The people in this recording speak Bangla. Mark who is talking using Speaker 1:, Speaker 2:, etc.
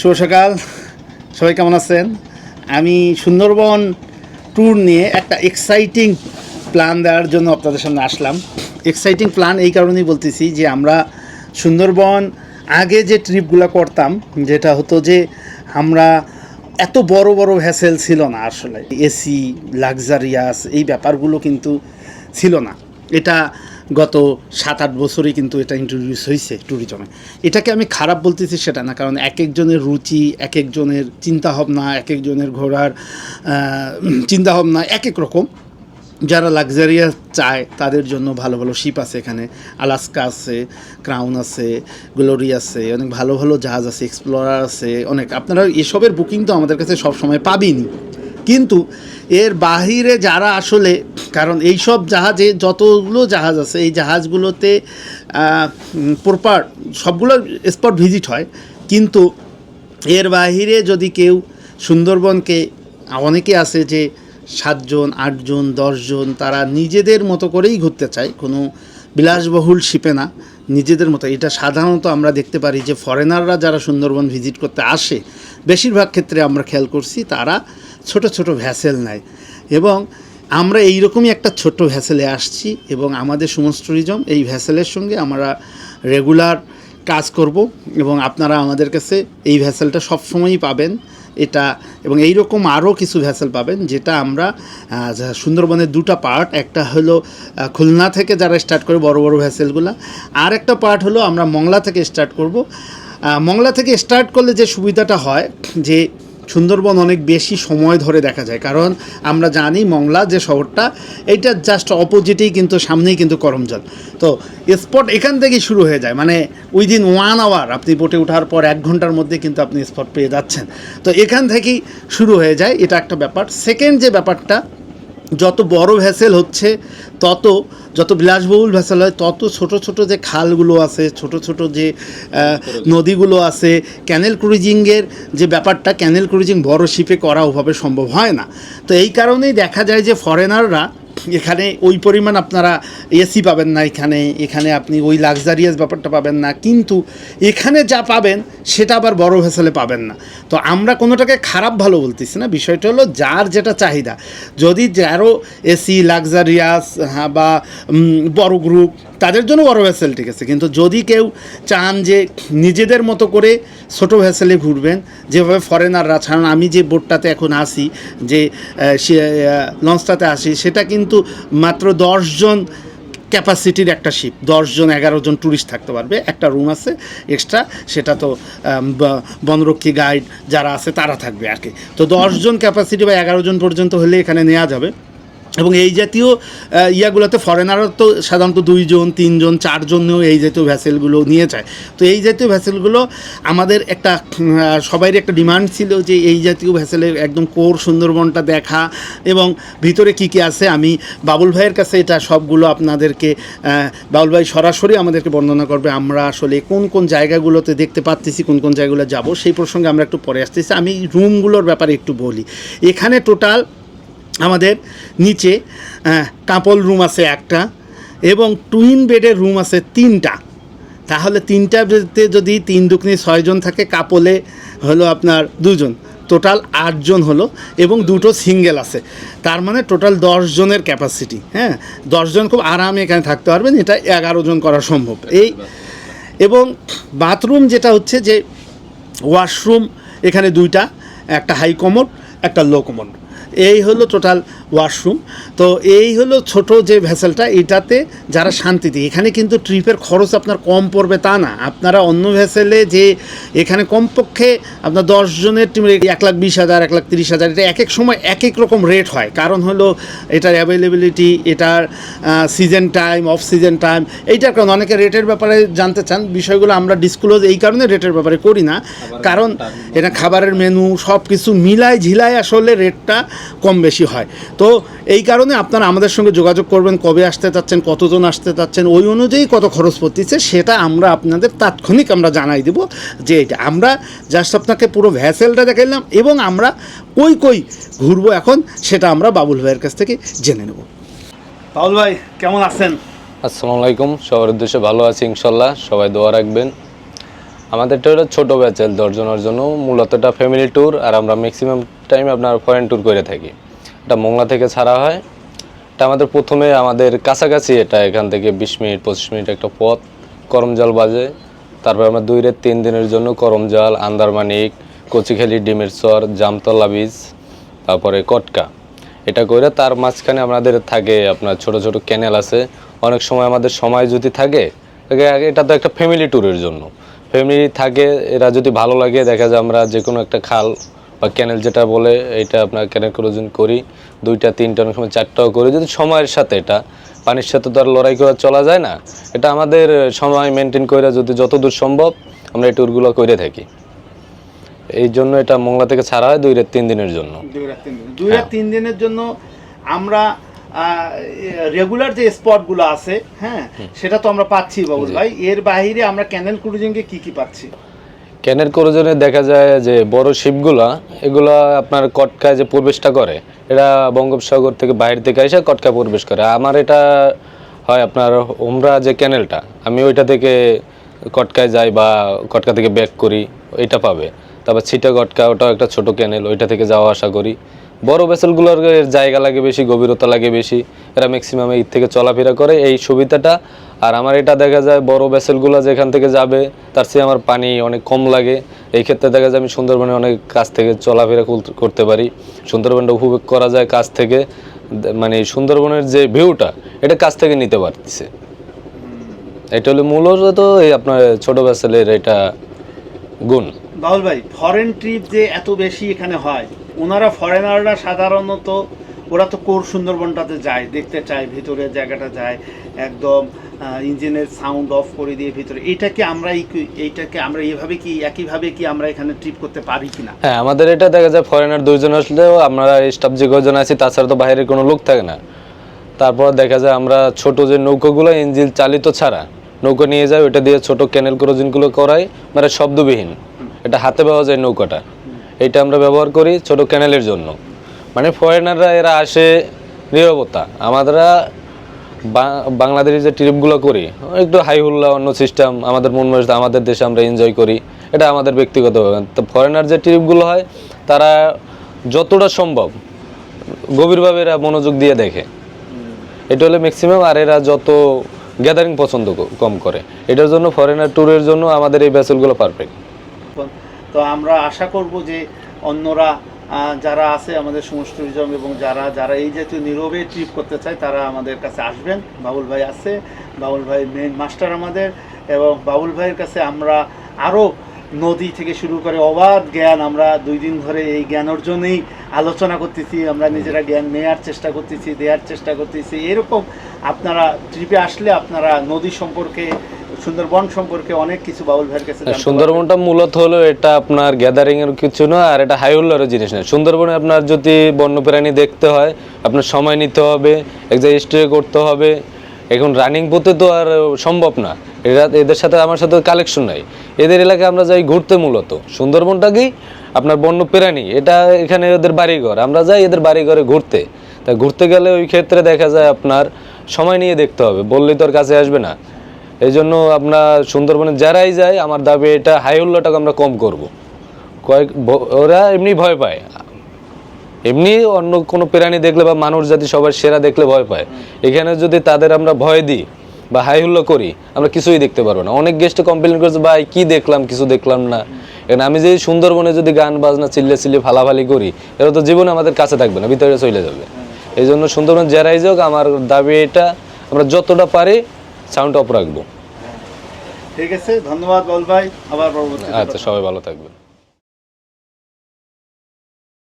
Speaker 1: শুভ সকাল। সবাই কেমন আছেন? আমি সুন্দরবন ট্যুর নিয়ে একটা এক্সাইটিং প্ল্যান দেওয়ার জন্য আপনাদের সামনে আসলাম। এক্সাইটিং প্ল্যান এই কারণেই বলতেছি যে আমরা সুন্দরবন আগে যে ট্রিপগুলো করতাম, যেটা হতো যে আমরা এত বড় বড় ভ্যাসেল ছিল না আসলে। এসি লাক্সারিয়াস এই ব্যাপারগুলো কিন্তু ছিল না। এটা গত সাত আট বছরই কিন্তু এটা ইন্ট্রোডিউস হয়েছে ট্যুরিজমে এটাকে আমি খারাপ বলতেছি সেটা না, কারণ এক একজনের রুচি, এক একজনের চিন্তাভাবনা, এক একজনের ঘোরার চিন্তাভাবনা এক এক রকম। যারা লাক্সারিয়াস চায়, তাদের জন্য ভালো ভালো শিপ আছে এখানে। আলাস্কা আছে ক্রাউন আছে গ্লোরি আছে, অনেক ভালো ভালো জাহাজ আছে এক্সপ্লোরার আছে, অনেক। আপনারা এসবের বুকিং তো আমাদের কাছে সবসময় পাবেনই। কিন্তু এর বাহিরে যারা আসলে, কারণ এই সব জাহাজে যতগুলো জাহাজ আছে, এই জাহাজগুলোতে প্রপার সবগুলো স্পট ভিজিট হয়। কিন্তু এর বাহিরে যদি কেউ সুন্দরবনকে, অনেকে আছে যে সাতজন, আটজন, দশজন, তারা নিজেদের মতো করেই ঘুরতে চায়, কোনো বিলাসবহুল শিপে না, নিজেদের মতো। এটা সাধারণত আমরা দেখতে পারি যে ফরেনাররা যারা সুন্দরবন ভিজিট করতে আসে, বেশিরভাগ ক্ষেত্রে আমরা খেয়াল করছি তারা ছোট ছোট ভ্যাসেল নেয় এবং আমরা এইরকমই একটা ছোট্ট ভ্যাসেলে আসছি এবং আমাদের সমস্ত ট্যুরিজম এই ভ্যাসেলের সঙ্গে আমরা রেগুলার কাজ করব এবং আপনারা আমাদের কাছে এই ভ্যাসেলটা সবসময়ই পাবেন। এটা এবং এই রকম আরও কিছু ভ্যাসেল পাবেন যেটা আমরা সুন্দরবনের দুটো পার্ট, একটা হলো খুলনা থেকে যারা স্টার্ট করে বড় বড় ভ্যাসেলগুলো আর একটা পার্ট হলো আমরা মংলা থেকে স্টার্ট করব। মংলা থেকে স্টার্ট করলে যে সুবিধাটা হয় যে সুন্দরবন অনেক বেশি সময় ধরে দেখা যায়। কারণ আমরা জানি মংলা যে শহরটা, এটা জাস্ট অপোজিটেই কিন্তু, সামনেই কিন্তু করমজল। তো স্পট এখান থেকেই শুরু হয়ে যায়। মানে উইদিন ওয়ান আওয়ার আপনি বোটে ওঠার পর এক ঘণ্টার মধ্যে কিন্তু আপনি স্পট পেয়ে যাচ্ছেন। তো এখান থেকেই শুরু হয়ে যায়। এটা একটা ব্যাপার। সেকেন্ড যে ব্যাপারটা যত বড় ভ্যাসেল হচ্ছে, তত, যত বিলাসবহুল ভ্যাসেল হয়, তত ছোট ছোট যে খালগুলো আছে, ছোট ছোট যে নদীগুলো আছে, ক্যানেল ক্রুজিংয়ের যে ব্যাপারটা, ক্যানেল ক্রুজিং বড় শিপে করা ওভাবে সম্ভব হয় না। তো এই কারণেই দেখা যায় যে ফরেনাররা এখানে ওই পরিমাণ আপনারা এসি পাবেন না এখানে এখানে আপনি ওই লাক্সারিয়াস ব্যাপারটা পাবেন না। কিন্তু এখানে যা পাবেন, সেটা আবার বড় ভেসেলে পাবেন না। তো আমরা কোনোটাকে খারাপ ভালো বলতেছি না। বিষয়টা হলো যার যেটা চাহিদা। যদি যারও এসি লাক্সারিয়াস হ্যাঁ বা বড় গ্রুপ তাদের জন্য বড় ভেসেল ঠিক আছে। কিন্তু যদি কেউ চান যে নিজেদের মতো করে ছোট ভ্যাসেলে ঘুরবেন যেভাবে ফরেনাররা ছাড়ান আমি যে বোটটাতে এখন আসি যে লঞ্চটাতে আসি সেটা কিন্তু মাত্র দশজন ক্যাপাসিটির একটা শিপ দশজন এগারো জন ট্যুরিস্ট থাকতে পারবে একটা রুম আছে এক্সট্রা সেটা তো বনরক্ষী গাইড যারা আছে তারা থাকবে আর কি। তো দশজন ক্যাপাসিটি বা এগারো জন পর্যন্ত হলে এখানে নেওয়া যাবে। এবং এই জাতীয় ইয়াগুলোতে ফরেনারও তো সাধারণত দুইজন, তিনজন, চারজনেও এই জাতীয় ভ্যাসেলগুলো নিয়ে যায়। তো এই জাতীয় ভ্যাসেলগুলো আমাদের একটা সবারই একটা ডিমান্ড ছিল যে এই জাতীয় ভ্যাসেলের একদম কোর সুন্দরবনটা দেখা এবং ভিতরে কি কি আছে। আমি বাবুল ভাইয়ের কাছে এটা সবগুলো আপনাদেরকে বাবুল ভাই সরাসরি আমাদেরকে বর্ণনা করবে। আমরা আসলে কোন কোন জায়গাগুলোতে দেখতে পাচ্তেছি কোন কোন জায়গাগুলো যাব, সেই প্রসঙ্গে আমরা একটু পরে আসতেছি। আমি রুমগুলোর ব্যাপারে একটু বলি। এখানে টোটাল আমাদের নিচে কাপল রুম আছে একটা এবং টুইন বেডের রুম আছে তিনটা। তাহলে তিনটা বেডতে যদি তিন দুকনি ছয়জন থাকে কাপলে হলো আপনার দুজন। টোটাল আটজন হলো এবং দুটো সিঙ্গেল আছে। তার মানে টোটাল জনের ক্যাপাসিটি হ্যাঁ? দশজন খুব আরামে এখানে থাকতে পারবেন, এটা এগারো জন করা সম্ভব। এই এবং বাথরুম যেটা হচ্ছে যে ওয়াশরুম এখানে দুইটা, একটা হাই কমোড একটা লো কমোড এই হলো টোটাল ওয়াশরুম তো এই হলো ছোট যে ভ্যাসেলটা এটাতে যারা শান্তিতে এখানে কিন্তু ট্রিপের খরচ আপনার কম পড়বে তা না। আপনারা অন্য ভ্যাসেলে যে এখানে কমপক্ষে আপনার দশ জনের টিম এক লাখ বিশ হাজার এক লাখ তিরিশ হাজার এটা এক এক সময় এক এক রকম রেট হয়। কারণ হলো এটার অ্যাভেলেবিলিটি এটার season time off season time এইটার কারণ অনেকে রেটের ব্যাপারে জানতে চান। বিষয়গুলো আমরা ডিসক্লোজ এই কারণে রেটের ব্যাপারে করি না। কারণ এটা খাবারের মেনু সব কিছু মিলায় ঝিলায় আসলে রেটটা কম বেশি হয়। তো এই কারণে আপনারা আমাদের সঙ্গে যোগাযোগ করবেন, কবে আসতে চাচ্ছেন, কতজন আসতে চাচ্ছেন, ওই অনুযায়ী কত খরচ পড়তেছে সেটা আমরা আপনাদের তাৎক্ষণিক আমরা জানাই দেব যে এটা। আমরা জাস্ট আপনাকে পুরো ভ্যাসেলটা দেখাইলাম এবং আমরা কই কই ঘুরবো এখন সেটা আমরা বাবুল ভাইয়ের কাছ থেকে জেনে নেব। বাবুল ভাই, কেমন আছেন?
Speaker 2: আসসালামু আলাইকুম, সবার উদ্দেশ্যে ভালো আছি ইনশাল্লাহ, সবাই দোয়া রাখবেন। আমাদেরটা হলো ছোটো ব্যাচেল, দশজনের জন্য মূলত এটা ফ্যামিলি ট্যুর আর আমরা ম্যাক্সিমাম টাইম আপনার ফরেন ট্যুর করে থাকি। এটা মোংলা থেকে ছাড়া হয়। এটা আমাদের প্রথমে আমাদের কাছাকাছি, এটা এখান থেকে বিশ মিনিট, পঁচিশ মিনিট একটা পথ। করমজল বাজে। তারপর আমরা দুই রেত তিন দিনের জন্য করমজল আন্দারমানিক, কচিখালি, ডিমের চর, জামতলা বীজ, তারপরে কটকা। এটা করে তার মাঝখানে আমাদের থাকে আপনার ছোট ছোট ক্যানেল আছে। অনেক সময় আমাদের সময় যদি থাকে এটা তো একটা ফ্যামিলি ট্যুরের জন্য। ফ্যামিলি থাকে, এরা যদি ভালো লাগে, দেখা যায় আমরা যে কোনো একটা খাল বা ক্যানেল যেটা বলে এটা আপনার ক্যানেল ক্রোজিং করি দুইটা তিনটা অনেক সময় চারটাও করি যদি সময়ের সাথে এটা পানির সাথে তো আর লড়াই করে চলা যায় না। এটা আমাদের সময় মেনটেন করে যদি যতদূর সম্ভব আমরা এই ট্যুরগুলো করে থাকি। এই জন্য এটা মোংলা থেকে ছাড়া হয় দুই রাত তিন দিনের জন্য।
Speaker 1: দুই রাত তিন দিন। দুই রাত তিন দিনের জন্য আমরা রেগুলার যে স্পটগুলো আছে হ্যাঁ সেটা তো আমরা পাচ্ছি বাবুল ভাই। এর বাইরে আমরা ক্যানেল ক্রুজিংয়ে কি কি পাচ্ছি?
Speaker 2: ক্যানের করোজনে দেখা যায় যে বড় শিপগুলা, এগুলা আপনার কটকায় যে প্রবেশটা করে, এটা বঙ্গোপসাগর থেকে বাইরে থেকে এসে কটকায় প্রবেশ করে। আমার এটা হয় আপনার ওমরা যে ক্যানেলটা, আমি ওইটা থেকে কটকায় যাই বা কটকা থেকে ব্যাক করি এটা পাবে। তারপর ছিটা কটকা, ওটাও একটা ছোট ক্যানেল, ওইটা থেকে যাওয়া আসা করি। বড় ভেসেলগুলোর জায়গা লাগে বেশি, গভীরতা লাগে বেশি। এরা ম্যাক্সিমাম এই থেকে চলাফেরা করে। এই সুবিধাটা, আর আমার এটা দেখা যায়, বড় ভেসেলগুলো যেখান থেকে যাবে, তার চেয়ে আমার পানি অনেক কম লাগে। এই ক্ষেত্রে দেখা যায় আমি সুন্দরবনে অনেক কাছ থেকে চলাফেরা করতে- পারি। সুন্দরবনটা উপভোগ করা যায় কাছ থেকে। মানে সুন্দরবনের যে ভিউটা এটা কাছ থেকে নিতে পারতেছে। এটা হলো মূলত এই আপনার ছোট ভেসেলের এটা গুণ।
Speaker 1: বাবুল ভাই ফরেন ট্রিপ যে এত বেশি এখানে হয় ওনারা ফরেনাররা সাধারণত, ওরা তো কোর সুন্দরবনটাতে যায়, দেখতে চায়, ভিতরের জায়গাটা যায়, একদম ইঞ্জিনের সাউন্ড অফ করে দিয়ে ভিতরে। এইটাকে আমরা এইটাকে আমরা এইভাবে কি, একইভাবে কি আমরা এখানে ট্রিপ করতে পারি কিনা?
Speaker 2: হ্যাঁ আমাদের এটা দেখা যায় ফরেনার দুইজন আসলেও আমরা স্টাফ যে কজন আছি, তাছাড়া তো বাইরের কোনো লোক থাকে না। তারপর দেখা যায় আমরা ছোট যে নৌকোগুলো ইঞ্জিন চালিত ছাড়া, নৌকো নিয়ে যায় ওটা দিয়ে ছোট ক্যানেল ক্রোজিনগুলো করাই মানে শব্দবিহীন। এটা হাতে পাওয়া যায় নৌকাটা। এটা আমরা ব্যবহার করি ছোট ক্যানেলের জন্য। মানে ফরেনাররা এরা আসে নিরবতা। আমরা বা- বাংলাদেশের যে ট্রিপগুলো করি, একটু হাই হুল্লা অন্য সিস্টেম আমাদের মন মর্জিত আমাদের দেশে আমরা এনজয় করি। এটা আমাদের ব্যক্তিগত। তো ফরেনার যে ট্রিপগুলো হয়, তারা যতটা সম্ভব গভীরভাবে এরা মনোযোগ দিয়ে দেখে। এটা হলো ম্যাক্সিমাম আর এরা যত গ্যাদারিং পছন্দ কম করে। এটার জন্য ফরেনার ট্যুরের জন্য আমাদের এই ভেসেলগুলো পারফেক্ট
Speaker 1: তো আমরা আশা করব যে অন্যরা যারা আছে আমাদের সমষ্টি এবং যারা যারা এই জাতীয় নীরবে ট্রিপ করতে চায়, তারা আমাদের কাছে আসবেন। বাবুল ভাই আছে, বাবুল ভাই মেন মাস্টার আমাদের এবং বাবুল ভাইয়ের কাছে আমরা আরও নদী থেকে শুরু করে অবাধ জ্ঞান আমরা দুই দিন ধরে এই জ্ঞান অর্জনেই আলোচনা করতেছি, আমরা নিজেরা জ্ঞান নেওয়ার চেষ্টা করতেছি দেওয়ার চেষ্টা করতেছি। এরকম আপনারা ট্রিপে আসলে আপনারা নদী সম্পর্কে সুন্দরবন সম্পর্কে অনেক কিছু বাবুল ভাইয়ের কাছে
Speaker 2: সুন্দরবনটা মূলত হলো এটা আপনার গ্যাদারিং এর কিছু না আর এটা হাই হুল্লারও জিনিস না। সুন্দরবনে আপনার যদি বন্যপ্রাণী দেখতে হয় আপনার সময় নিতে হবে এক জায়গায় স্টে করতে হবে। এখন রানিং পথে তো আর সম্ভব না। এরা এদের সাথে আমার সাথে কালেকশন নাই। এদের এলাকায় আমরা যাই ঘুরতে মূলত। সুন্দরবনটা কি? আপনার বন্য প্রাণী এটা এখানে ওদের বাড়িঘর। আমরা যাই এদের বাড়িঘরে ঘুরতে। তা ঘুরতে গেলে ওই ক্ষেত্রে দেখা যায় আপনার সময় নিয়ে দেখতে হবে। বললেই তো আর কাছে আসবে না। এই জন্য আপনার সুন্দরবনে যারাই যায়, আমার দাবি এটা হাই হুল্লাটাকে আমরা কম করব। কয়েক ওরা এমনি ভয় পায়। এমনি অন্য কোনো প্রাণী দেখলে বা মানুষ জাতি সবার সেরা দেখলে ভয় পায়। এখানে যদি তাদের আমরা ভয় দিই বা হাই হুল্লো করি, আমরা কিছুই দেখতে পারব না। অনেক গেস্টে কমপ্লেন করছে, ভাই, কি দেখলাম, কিছু দেখলাম না। এখন আমি যে সুন্দরবনে যদি গান বাজনা চিল্লে চিল্লে ফালাফালি করি, এরা তো জীবনে আমাদের কাছে থাকবে না, ভিতরে চলে যাবে। এই জন্য সুন্দরবন যারাই যাক, আমার দাবি এটা, আমরা যতটা পারি সাউন্ড অফ রাখব
Speaker 1: ঠিক আছে ধন্যবাদ বল ভাই আবার
Speaker 2: আচ্ছা সবাই ভালো থাকবেন।